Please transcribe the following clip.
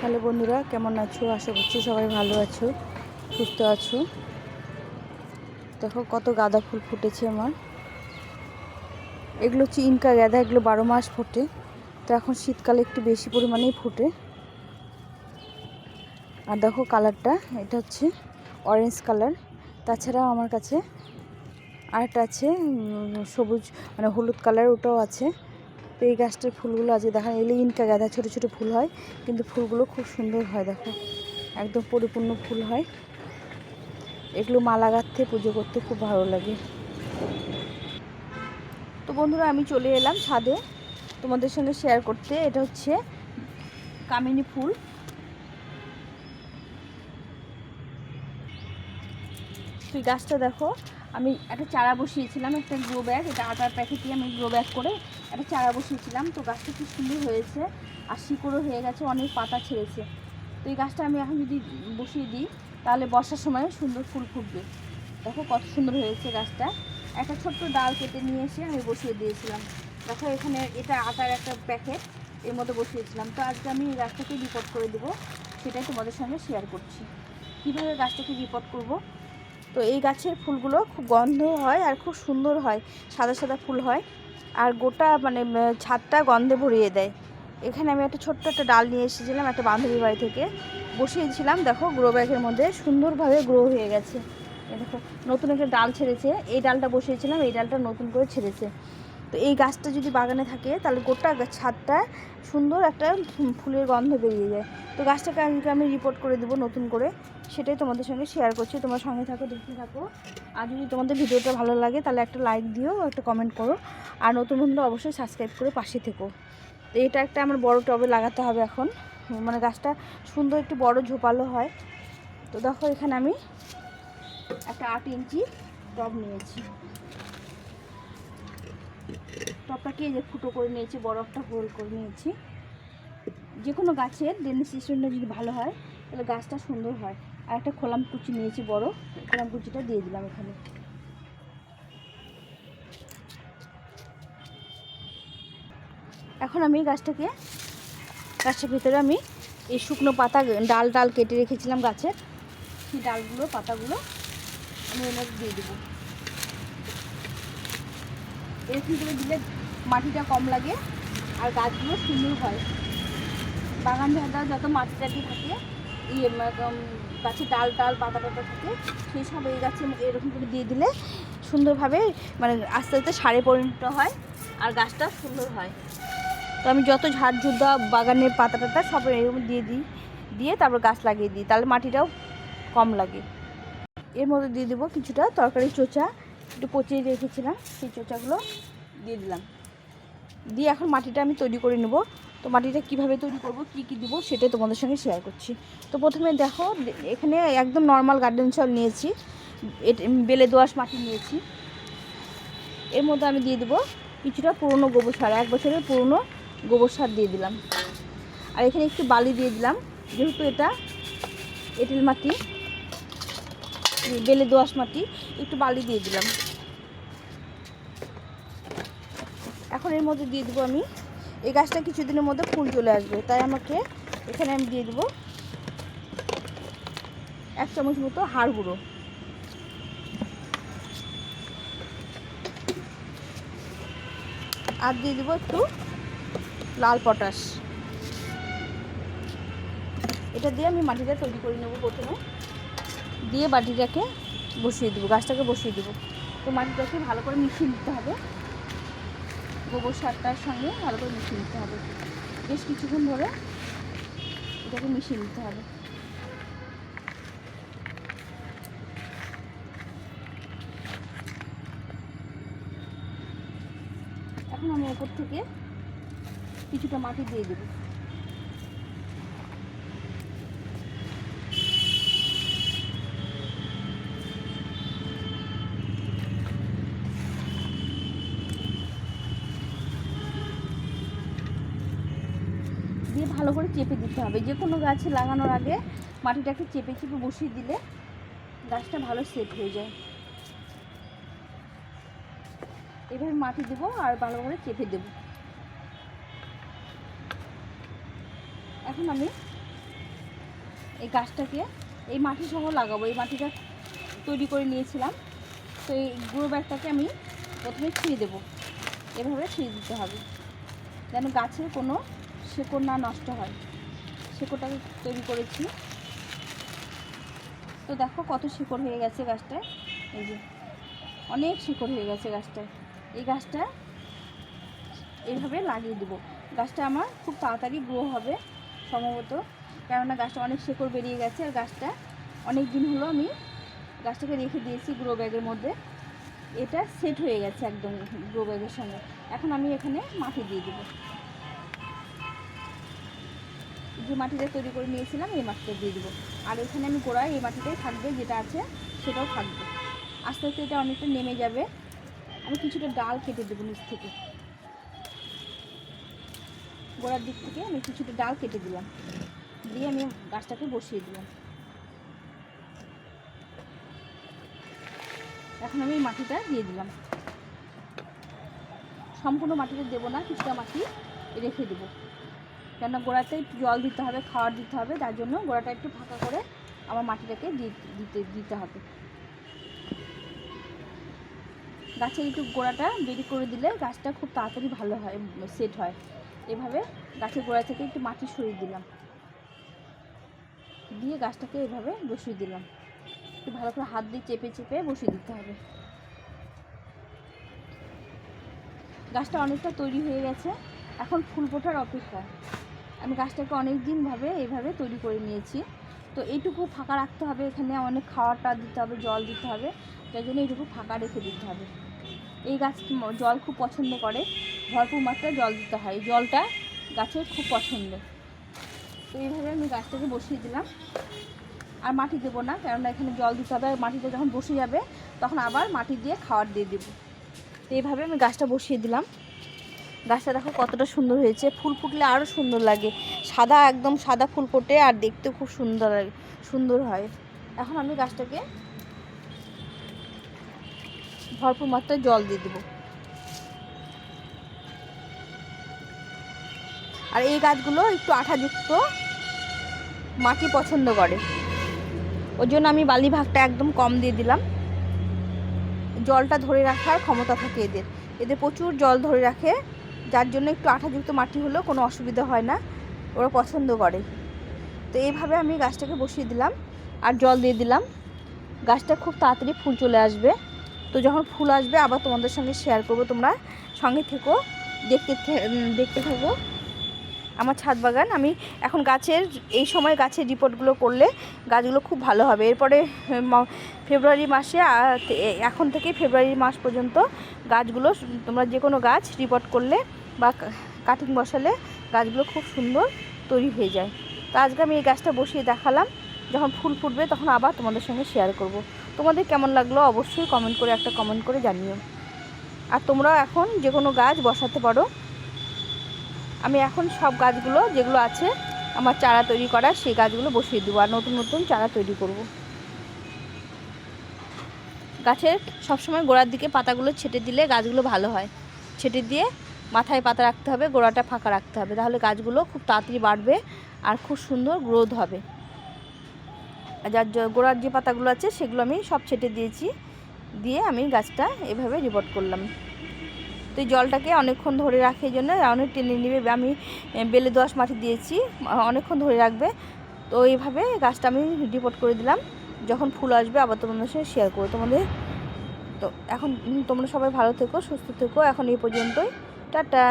Hello বন্ধুরা, কেমন আছো? আশা করছি সবাই ভালো আছো, সুস্থ আছো। দেখো কত গাঁদা ফুল ফুটেছে আমার। এগুলো হচ্ছে ইনকা গাঁদা, এগুলো বারো মাস ফোটে। তো এখন শীতকালে একটু বেশি পরিমাণেই ফোটে। আর দেখো কালারটা, এটা হচ্ছে অরেঞ্জ কালার। তাছাড়াও আমার কাছে আরেকটা আছে সবুজ মানে হলুদ কালার ওটাও আছে। তো এই গাছটার ফুলগুলো আছে দেখা এলে ইনকা গাঁদা ছোটো ছোটো ফুল হয়, কিন্তু ফুলগুলো খুব সুন্দর হয়, দেখো। একদম পরিপূর্ণ ফুল হয়। এগুলো মালা গাঁথতে পুজো করতে খুব ভালো লাগে। তো বন্ধুরা, আমি চলে এলাম ছাদে। তোমাদের সঙ্গে শেয়ার করতে, এটা হচ্ছে কামিনী ফুল। তুই গাছটা দেখো আমি একটা চারা বসিয়েছিলাম, একটা গ্রো ব্যাগ এটা আটার প্যাকেট দিয়ে আমি গ্রো ব্যাগ করে একটা চারা বসিয়েছিলাম। তো গাছটা খুব সুন্দর হয়েছে, আর শিকড়ও হয়ে গেছে, অনেক পাতা ছেড়েছে। তো এই গাছটা আমি এখন যদি বসিয়ে দিই, তাহলে বর্ষার সময় সুন্দর ফুল ফুটবে। দেখো কত সুন্দর হয়েছে গাছটা। একটা ছোট্ট ডাল কেটে নিয়ে এসে আমি বসিয়ে দিয়েছিলাম। দেখো এখানে এটা আটার একটা প্যাকেট এর মধ্যে বসিয়েছিলাম। তো আজকে আমি এই গাছটাকে রিপোর্ট করে দেবো, সেটাই তোমাদের সঙ্গে শেয়ার করছি। কীভাবে গাছটাকে রিপোর্ট করব? তো এই গাছের ফুলগুলো খুব গন্ধ হয় আর খুব সুন্দর হয়, সাদা সাদা ফুল হয়। আর গোটা মানে ছাদটা গন্ধে ভরিয়ে দেয়। এখানে আমি একটা ছোট্ট একটা ডাল নিয়ে এসেছিলাম, একটা বান্ধবীর বাড়ি থেকে। বসিয়েছিলাম, দেখো গ্রো ব্যাগের মধ্যে সুন্দরভাবে গ্রো হয়ে গেছে। দেখো, নতুন একটা ডাল ছেড়েছে। এই ডালটা বসিয়েছিলাম, এই ডালটা নতুন করে ছেড়েছে। তো এই গাছটা যদি বাগানে থাকে, তাহলে গোটা ছাদটা সুন্দর একটা ফুলের গন্ধ বেরিয়ে যায়। তো গাছটাকে আমি রিপোর্ট করে দেবো নতুন করে। সেটাই তোমাদের সঙ্গে শেয়ার করছি। তোমার সঙ্গে থাকো, দেখতে থাকো। আর যদি তোমাদের ভিডিওটা ভালো লাগে, তাহলে একটা লাইক দিও, একটা কমেন্ট করো। আর নতুন বন্ধু অবশ্যই সাবস্ক্রাইব করে পাশে থেকো। এটা একটা আমার বড় টবে লাগাতে হবে এখন। মানে গাছটা সুন্দর একটু বড় ঝোপালো হয়। তো দেখো, এখানে আমি একটা আট ইঞ্চি টব নিয়েছি। টবটাকে এই যে ফুটো করে নিয়েছি, বড় একটা হোল করে নিয়েছি। যে কোনো গাছের ড্রেনেজ সিস্টেমটা যদি ভালো হয় তাহলে গাছটা সুন্দর হয়। আর একটা খোলাম কুচি নিয়েছি বড়, খোলাম কুচিটা দিয়ে দিলাম এখানে। এখন আমি গাছটাকে, গাছটার ভিতরে আমি এই শুকনো পাতা, ডাল ডাল কেটে রেখেছিলাম গাছের। সেই ডালগুলো, পাতাগুলো আমি এর মধ্যে দিয়ে দেবো। এরকম করে দিলে মাটিটা কম লাগে আর গাছগুলো সুন্দর হয়। বাগান ঝাড়া যত মাটি থাকে ইয়ে গাছের ডাল ডাল, পাতা টাতা থাকে, সেই সব এই গাছে এরকম করে দিয়ে দিলে সুন্দরভাবে মানে আস্তে আস্তে সারে পরিণত হয় আর গাছটা সুন্দর হয়। তো আমি যত ঝাড়, ঝুড়া বাগানের পাতা টাতা সব এরকম দিয়ে দিই, দিয়ে তারপর গাছ লাগিয়ে দিই, তাহলে মাটিটাও কম লাগে। এর মধ্যে দিয়ে দেবো কিছুটা তরকারি চোচা, একটু পচিয়ে রেখেছিলাম, সেই চোচাগুলো দিয়ে দিলাম। দিয়ে এখন মাটিটা আমি তৈরি করে নেব। তো মাটিটা কীভাবে তৈরি করব, কি কি দিব সেটাই তোমাদের সঙ্গে শেয়ার করছি। তো প্রথমে দেখো, এখানে একদম নর্মাল গার্ডেন সল নিয়েছি বেলে দোআঁশ মাটি নিয়েছি। এর মধ্যে আমি দিয়ে দেবো কিছুটা পুরনো গোবর সার, এক বছরের পুরনো গোবর সার দিয়ে দিলাম। আর এখানে একটু বালি দিয়ে দিলাম, যেহেতু এটা এঁটেল মাটি, বেলে দোআঁশ মাটি, একটু বালি দিয়ে দিলাম। এখন এর মধ্যে দিয়ে দেবো আমি এই গাছটা কিছুদিনের মধ্যে ফুল চলে আসবে, তাই আমাকে এখানে আমি দিয়ে দেবো এক চামচ মতো হাড় গুঁড়ো। আর দিয়ে দেবো একটু লাল পটাশ। এটা দিয়ে আমি মাটিটা তৈরি করে নেব প্রথমে। দিয়ে বাটিটাকে বসিয়ে দেবো, গাছটাকে বসিয়ে দেবো। তো মাটিটাকে ভালো করে মিশিয়ে নিতে হবে। গোবর সারটার সঙ্গে ভালো করে মিশিয়ে নিতে হবে। বেশ কিছুক্ষণ ধরে এটাকে মিশিয়ে নিতে হবে। এখন আমি ওপর থেকে কিছুটা মাটি দিয়ে দেবো। ভালো করে চেপে দিতে হবে। যে কোনো গাছে লাগানোর আগে মাটিটাকে চেপে চেপে বসিয়ে দিলে গাছটা ভালো সেট হয়ে যায়। এভাবে মাটি দেবো আর ভালো করে চেপে দেবো। এখন আমি এই গাছটাকে, এই মাটি সহ লাগাবো। এই মাটিটা তৈরি করে নিয়েছিলাম। তো এই গুঁড়ো ব্যাগটাকে আমি প্রথমে ছুঁয়ে দেবো। এভাবে ছুঁয়ে দিতে হবে। যেন গাছের কোনো শেকড় না নষ্ট হয়। শেকড়টাকে তৈরি করেছি। তো দেখো কত শিকড় হয়ে গেছে গাছটায়। এই যে, অনেক শিকড় হয়ে গেছে গাছটায়। এই গাছটা এইভাবে লাগিয়ে দেবো। গাছটা আমার খুব তাড়াতাড়ি গ্রো হবে সম্ভবত। কেননা গাছটা অনেক শেকড় বেরিয়ে গেছে আর গাছটা অনেক দিন হলো আমি গাছটাকে রেখে দিয়েছি গ্রো ব্যাগের মধ্যে। এটা সেট হয়ে গেছে একদম গ্রো ব্যাগের সঙ্গে। এখন আমি এখানে মাটি দিয়ে দেবো। যে মাটিটা তৈরি করে নিয়েছিলাম, এই মাটিটা দিয়ে দেবো। আর এখানে আমি গোড়ায় এই মাটিটাই থাকবে, যেটা আছে সেটাও থাকবে। আস্তে আস্তে এটা অনেকটা নেমে যাবে। আমি কিছুটা ডাল কেটে দেবো নিচ থেকে। গোড়ার দিক থেকে আমি কিছুটা ডাল কেটে দিলাম। দিয়ে আমি গাছটাকে বসিয়ে দিলাম। এখন আমি এই মাটিটা দিয়ে দিলাম। সম্পূর্ণ মাটিটা দেবো না, কিছুটা মাটি রেখে দেবো। কেননা গোড়াতে একটু জল দিতে হবে খাবার দিতে হবে, তার জন্য গোড়াটা একটু ফাঁকা করে আমার মাটিটাকে দিতে দিতে হবে। গাছের একটু গোড়াটা বেরি করে দিলে গাছটা খুব তাড়াতাড়ি ভালো হয়, সেট হয়। এভাবে গাছের গোড়া থেকে একটু মাটি সরিয়ে দিলাম। দিয়ে গাছটাকে এভাবে বসিয়ে দিলাম। একটু ভালো করে হাত দিয়ে চেপে চেপে বসিয়ে দিতে হবে। গাছটা অনেকটা তৈরি হয়ে গেছে। এখন ফুল ফোটার অপেক্ষা। আমি গাছটাকে অনেক দিনভাবে এইভাবে তৈরি করে নিয়েছি। তো এইটুকু ফাঁকা রাখতে হবে, এখানে অনেক খাওয়াটা দিতে হবে, জল দিতে হবে তাই জন্য এইটুকু ফাঁকা রেখে দিতে হবে। এই গাছ জল খুব পছন্দ করে, ভরপুর মাত্রায় জল দিতে হয়। জলটা গাছের খুব পছন্দ। তো এইভাবে আমি গাছটাকে বসিয়ে দিলাম। আর মাটি দেবো না, কেননা এখানে জল দিতে হবে, আর মাটিটা যখন বসে যাবে, তখন আবার মাটি দিয়ে খাবার দিয়ে দেবো। তো এইভাবে আমি গাছটা বসিয়ে দিলাম। গাছটা দেখো কতটা সুন্দর হয়েছে। ফুল ফুটলে আরও সুন্দর লাগে। সাদা, একদম সাদা ফুল ফোটে আর দেখতে খুব সুন্দর লাগে, সুন্দর হয়। এখন আমি গাছটাকে ভরপুর মাত্রায় জল দিয়ে দেবো। আর এই গাছগুলো একটু আঠাযুক্ত মাটি পছন্দ করে। ওই জন্য আমি বালি ভাগটা একদম কম দিয়ে দিলাম। জলটা ধরে রাখার ক্ষমতা থাকে এদের। এদের প্রচুর জল ধরে রাখে। যার জন্য একটু আঠাযুক্ত মাটি হলেও কোনো অসুবিধা হয় না, ওরা পছন্দ করে। তো এইভাবে আমি গাছটাকে বসিয়ে দিলাম আর জল দিয়ে দিলাম। গাছটা খুব তাড়াতাড়ি ফুল চলে আসবে। তো যখন ফুল আসবে আবার তোমাদের সঙ্গে শেয়ার করব, তোমরা সঙ্গে থেকো, দেখতে দেখতে থাকো। আমার ছাদ বাগান, আমি এখন গাছের, এই সময় গাছের রিপোর্টগুলো করলে গাছগুলো খুব ভালো হবে। এরপরে ফেব্রুয়ারি মাসে এখন থেকে ফেব্রুয়ারি মাস পর্যন্ত গাছগুলো, তোমরা যে কোনো গাছ রিপোর্ট করলে বা কাটিং বসালে গাছগুলো খুব সুন্দর তৈরি হয়ে যায়। তো আজকে আমি এই গাছটা বসিয়ে দেখালাম, যখন ফুল ফুটবে তখন আবার তোমাদের সঙ্গে শেয়ার করব। তোমাদের কেমন লাগল অবশ্যই কমেন্ট করে একটা কমেন্ট করে জানিও। আর তোমরাও এখন যে কোনো গাছ বসাতে পারো। আমি এখন সব গাছগুলো যেগুলো আছে, আমার চারা তৈরি করা সেই গাছগুলো বসিয়ে দেবো। আর নতুন নতুন চারা তৈরি করব। গাছের সবসময় গোড়ার দিকে পাতাগুলো ছেটে দিলে গাছগুলো ভালো হয়। ছেটে দিয়ে মাথায় পাতা রাখতে হবে, গোড়াটা ফাঁকা রাখতে হবে। তাহলে গাছগুলো খুব তাড়াতাড়ি বাড়বে আর খুব সুন্দর গ্রোথ হবে। আর যার গোড়ার যে পাতাগুলো আছে সেগুলো আমি সব ছেটে দিয়েছি। দিয়ে আমি গাছটা এভাবে রিপোর্ট করলাম। তো জলটাকে অনেকক্ষণ ধরে রাখে জন্য অনেক টেনে নেবে। আমি বেলে দোয়াশ মাটি দিয়েছি অনেকক্ষণ ধরে রাখবে। তো এইভাবে গাছটা আমি রিপোর্ট করে দিলাম। যখন ফুল আসবে আবার তোমাদের সঙ্গে শেয়ার করব তোমাদের। তো এখন তোমরা সবাই ভালো থেকো, সুস্থ থেকো। এখন এই পর্যন্তই। টাটা।